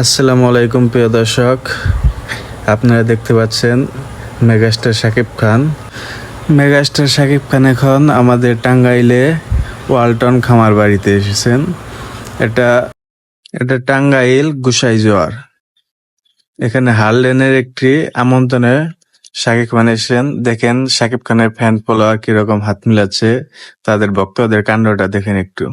আসসালামু আলাইকুম, প্রিয় দর্শক। আপনারা দেখতে পাচ্ছেন মেগাস্টার শাকিব খান। মেগাস্টার শাকিব খান এখন আমাদের টাঙ্গাইলে ওয়ালটন খামার বাড়িতে এসেছেন। এটা এটা টাঙ্গাইল গুসাই জোয়ার। এখানে হারলেনের একটি আমন্ত্রণে শাকিব খান এসেছেন। দেখেন শাকিব খানের ফ্যান ফলোয়ার কীরকম হাত মিলাচ্ছে, তাদের বক্তব্যদের কাণ্ডটা দেখেন একটু।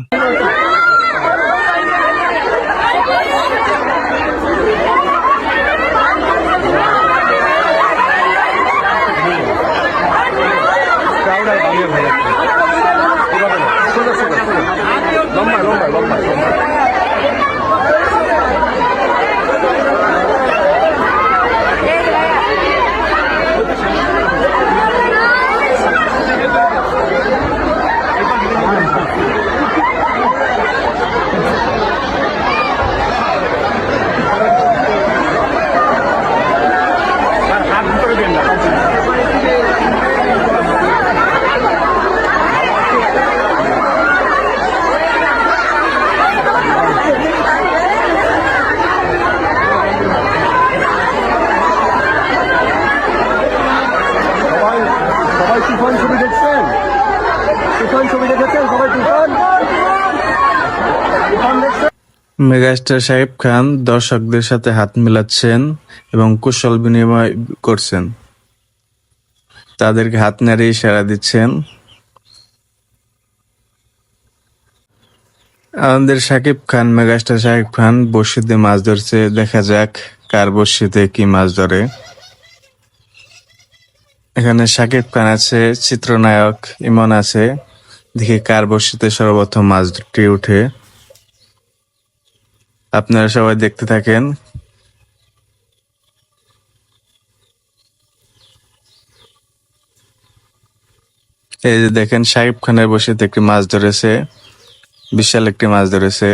লম্বা লম্বা লম্বা লম্বা। মেগাস্টার সাহেব খান দর্শকদের সাথে হাত মিলাচ্ছেন এবং কুশল বিনিময় করছেন। তাদেরকে হাত নেড়ে ইশারা দিচ্ছেন। আমাদের সাকিব খান, মেগাস্টার সাকিব খান বড়শিতে মাছ ধরছে। দেখা যাক কার বড়শিতে কি মাছ ধরে। এখানে সাকিব খান আছে, চিত্রনায়ক ইমন আছে। দেখি কার বসিতে সর্বপ্রথম মাছটি উঠে? আপনারা সবাই দেখতে থাকেন। এই যে দেখেন সাহিব খানের বসিতে একটি মাছ ধরেছে, বিশাল একটি মাছ ধরেছে।